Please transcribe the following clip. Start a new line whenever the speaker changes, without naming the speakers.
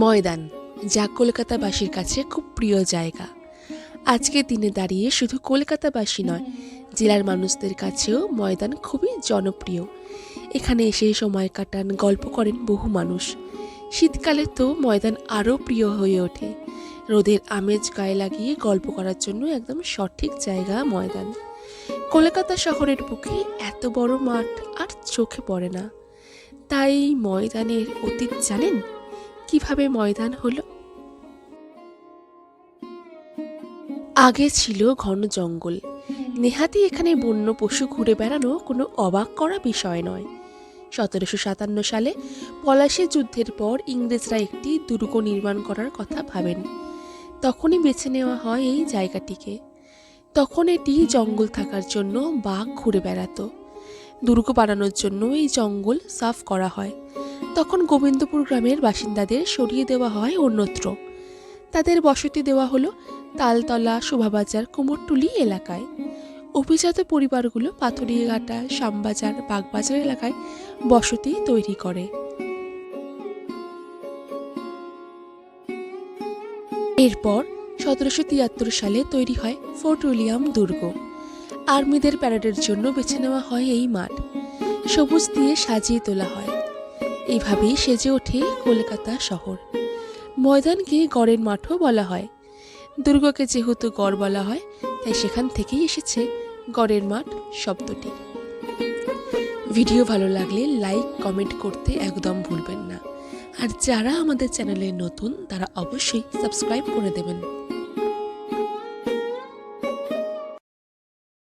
ময়দান, যা কলকাতাবাসীর কাছে খুব প্রিয় জায়গা। আজকের দিনে দাঁড়িয়ে শুধু কলকাতাবাসী নয়, জেলার মানুষদের কাছেও ময়দান খুবই জনপ্রিয়। এখানে এসে সময় কাটান, গল্প করেন বহু মানুষ। শীতকালে তো ময়দান আরও প্রিয় হয়ে ওঠে। রোদের আমেজ গায়ে লাগিয়ে গল্প করার জন্য একদম সঠিক জায়গা ময়দান। কলকাতা শহরের বুকে এত বড় মাঠ আর চোখে পড়ে না। তাই ময়দানের অতীত জানেন? কীভাবে ময়দান হলো? আগে ছিল ঘন জঙ্গল। নেহাতি এখানে বন্য পশু ঘুরে বেড়ানো কোনো অবাক করা বিষয় নয়। সতেরোশো সাতান্ন সালে পলাশী যুদ্ধের পর ইংরেজরা একটি দুর্গ নির্মাণ করার কথা ভাবেন। তখনই বেছে নেওয়া হয় এই জায়গাটিকে। তখন এটি জঙ্গল থাকার জন্য বাঘ ঘুরে বেড়াতো। দুর্গ বানানোর জন্য এই জঙ্গল সাফ করা হয়। তখন গোবিন্দপুর গ্রামের বাসিন্দাদের সরিয়ে দেওয়া হয় অন্যত্র। তাদের বসতি দেওয়া হলো তালতলা, শোভাবাজার, কুমোরটুলি এলাকায়। অভিজাত পরিবারগুলো পাথরিয়াঘাটা শ্যামবাজার, বাগবাজার এলাকায় বসতি তৈরি করে। এরপর সতেরোশো তিয়াত্তর সালে তৈরি হয় ফোর্ট উইলিয়াম দুর্গ। আর্মিদের প্যারেডের জন্য বেছে নেওয়া হয় এই মাঠ। সবুজ দিয়ে সাজিয়ে তোলা হয়। এইভাবেই সেজে ওঠে কলকাতা শহর। ময়দানকে গড়ের মাঠও বলা হয়। দুর্গকে যেহেতু গড় বলা হয়, তাই সেখান থেকেই এসেছে গড়ের মাঠ শব্দটি। ভিডিও ভালো লাগলে লাইক, কমেন্ট করতে একদম ভুলবেন না। আর যারা আমাদের চ্যানেলে নতুন, তারা অবশ্যই সাবস্ক্রাইব করে দেবেন।